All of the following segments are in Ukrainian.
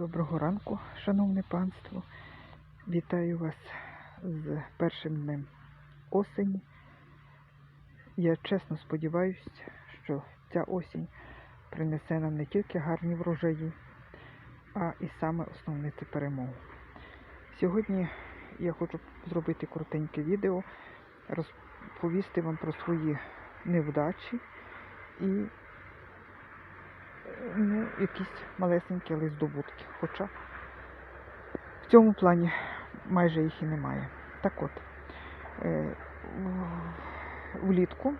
Доброго ранку, шановне панство. Вітаю вас з першим днем осені. Я чесно сподіваюся, що ця осінь принесе нам не тільки гарні врожаї, а і саме основне це перемогу. Сьогодні я хочу зробити коротеньке відео, розповісти вам про свої невдачі і ну, якісь малесенькі, але. Хоча в цьому плані майже їх і немає. Так от, е, влітку,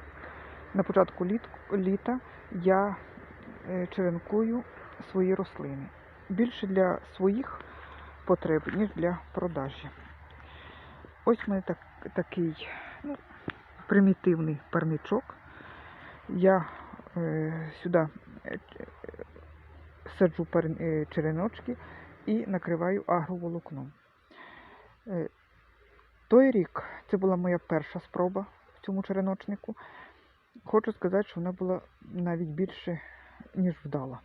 на початку літ, літа я е, черенкую свої рослини. Більше для своїх потреб, ніж для продажі. Ось в мене так, такий ну, примітивний парничок. Я е, сюди саджу е, череночки і накриваю агроволокном. Е, Той рік це була моя перша спроба в цьому череночнику. Хочу сказати, що вона була навіть більше, ніж вдала.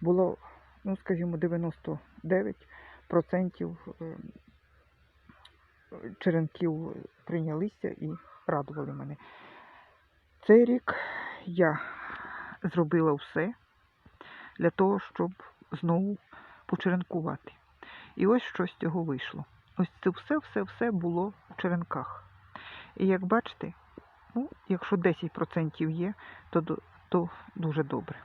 Було, ну, скажімо, 99% е, черенків прийнялися і радували мене. Цей рік я зробила все для того, щоб знову почеренкувати. І ось що з цього вийшло. Ось це все-все-все було в черенках. І як бачите, ну, якщо 10% є, то, то дуже добре.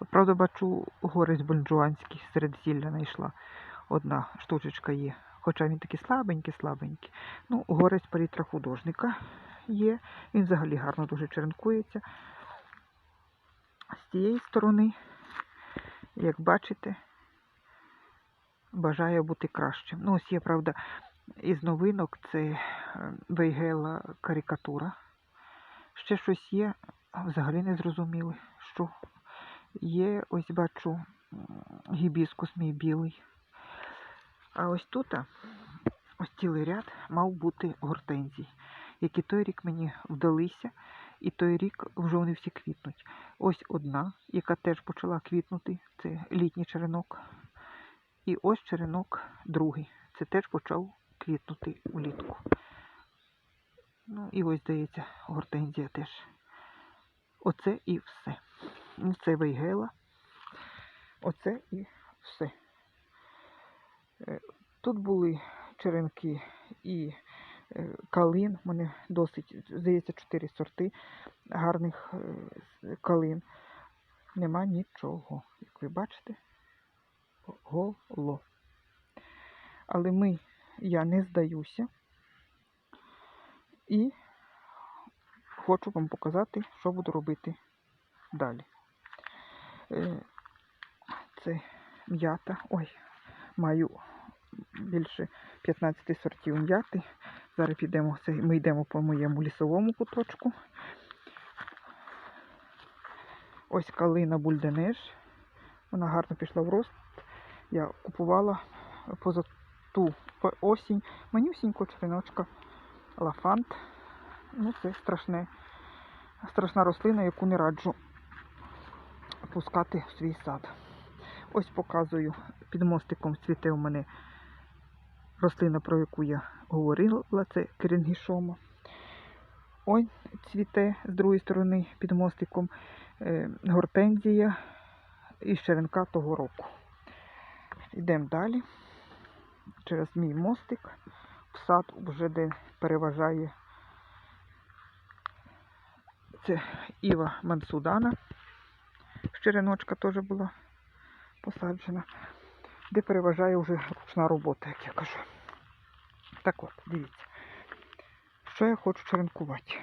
От, правда, бачу, горець бонджуанський серед зілля знайшла. Одна штучечка є. Хоча він такий слабенький, слабенький. Ну, горець палітра художника є. Він взагалі гарно дуже черенкується. З цієї сторони, як бачите, бажає бути кращим. Ну, ось є, правда, із новинок це е, Вейгела карикатура. Ще щось є, взагалі не зрозуміли, що є, ось бачу, гібіскус мій білий. А ось тут, ось цілий ряд мав бути гортензій, які той рік мені вдалися, і той рік вже вони всі квітнуть. Ось одна, яка теж почала квітнути, це літній черенок. І ось черенок другий. Це теж почав квітнути влітку. Ну і ось, здається, гортензія теж. Оце і все. Ну, Це вейгела. Оце і все. Е, Тут були черенки і калин. У мене досить, здається, чотири сорти гарних е, калин. Нема нічого. Як ви бачите, голо. Але ми, я не здаюся. І хочу вам показати, що буду робити далі. Е, Це м'ята. Ой, маю більше 15 сортів м'яти. Зараз підемо, ми йдемо по моєму лісовому куточку. Ось калина бульденеж. Вона гарно пішла в рост. Я купувала поза ту осінь манюсіньку череночка лафант. Ну, це страшне, страшна рослина, яку не раджу пускати в свій сад. Ось показую, під мостиком цвіте у мене рослина, про яку я говорила, це керінгішома. Ой, цвіте з другої сторони під мостиком е, гортензія із черенка того року. Йдемо далі. Через мій мостик в сад вже де переважає це Іва Мансудана. Череночка теж була посаджена, де переважає вже ручна робота, як я кажу. Так от, дивіться, що я хочу черенкувати.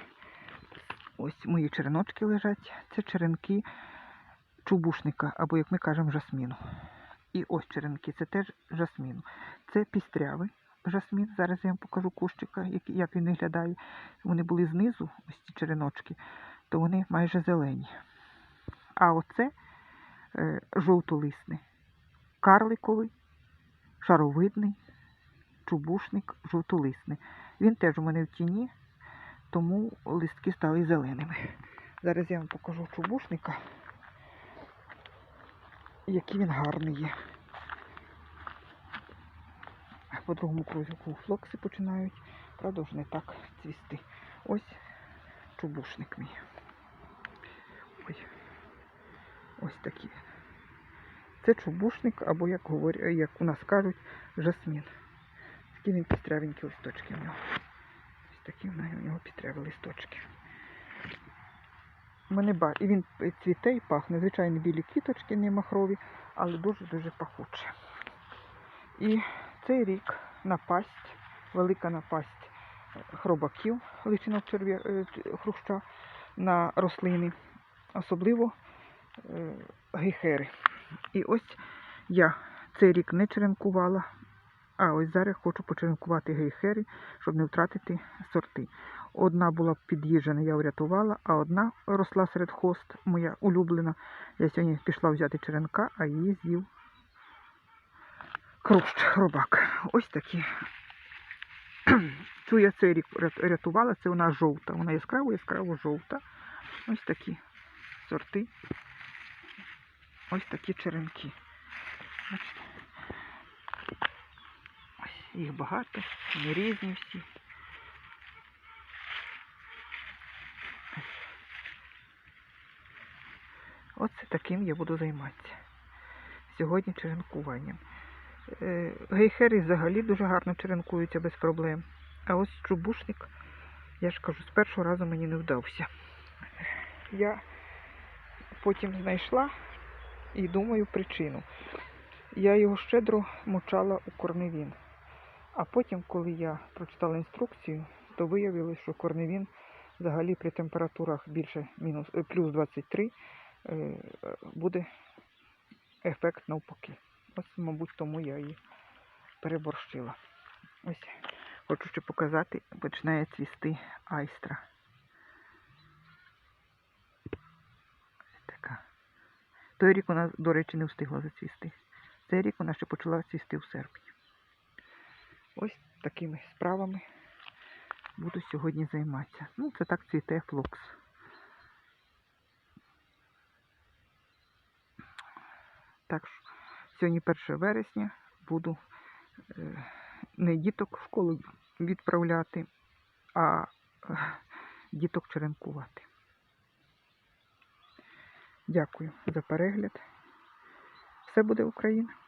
Ось мої череночки лежать. Це черенки чубушника, або, як ми кажемо, жасміну. І ось черенки, це теж жасміну. Це пістрявий жасмін. Зараз я вам покажу кущика, як, він виглядає. Вони були знизу, ось ці череночки, то вони майже зелені. А оце е, жовтолисний, карликовий, шаровидний, чубушник, жовтолисний. Він теж у мене в тіні, тому листки стали зеленими. Зараз я вам покажу чубушника. який він гарний є. По другому крузику флокси починають, правда, вже не так цвісти. Ось чубушник мій. Ой. Ось такий. Це чубушник, або, як говорять, як у нас кажуть, жасмін. Такі він пістрявенькі листочки в нього. Ось такі в нього- пістряві листочки. Мене ба... І він цвіте і пахне. Звичайно, білі квіточки, не махрові, але дуже-дуже пахуче. І цей рік напасть, велика напасть хробаків, личинок черв'я... е, хруща на рослини, особливо е, гейхери. І ось я цей рік не черенкувала, а ось зараз хочу почеренкувати гейхери, щоб не втратити сорти. Одна була під'їжджена, я врятувала, а одна росла серед хост, моя улюблена. Я сьогодні пішла взяти черенка, а її з'їв хрущ, хробак. Ось такі. Цю я цей рік рятувала, це вона жовта. Вона яскраво, яскраво жовта. Ось такі сорти. Ось такі черенки. Бачите? Їх багато, вони різні всі. Оце таким я буду займатися. Сьогодні черенкуванням. Е, Гейхери взагалі дуже гарно черенкуються без проблем. А ось чубушник, я ж кажу, з першого разу мені не вдався. Я потім знайшла і думаю причину. Я його щедро мочала у корневін. А потім, коли я прочитала інструкцію, то виявилось, що корневін взагалі при температурах більше мінус, е, плюс 23 е, буде ефект навпаки. Ось, мабуть, тому я її переборщила. Ось хочу ще показати, починає цвісти айстра. Така. Той рік вона, до речі, не встигла зацвісти. Цей рік вона ще почала цвісти в серпні. Ось такими справами буду сьогодні займатися. Ну, це так цвіте флокс. Так що сьогодні 1 вересня буду е, не діток в школу відправляти, а е, діток черенкувати. Дякую за перегляд. Все буде Україна!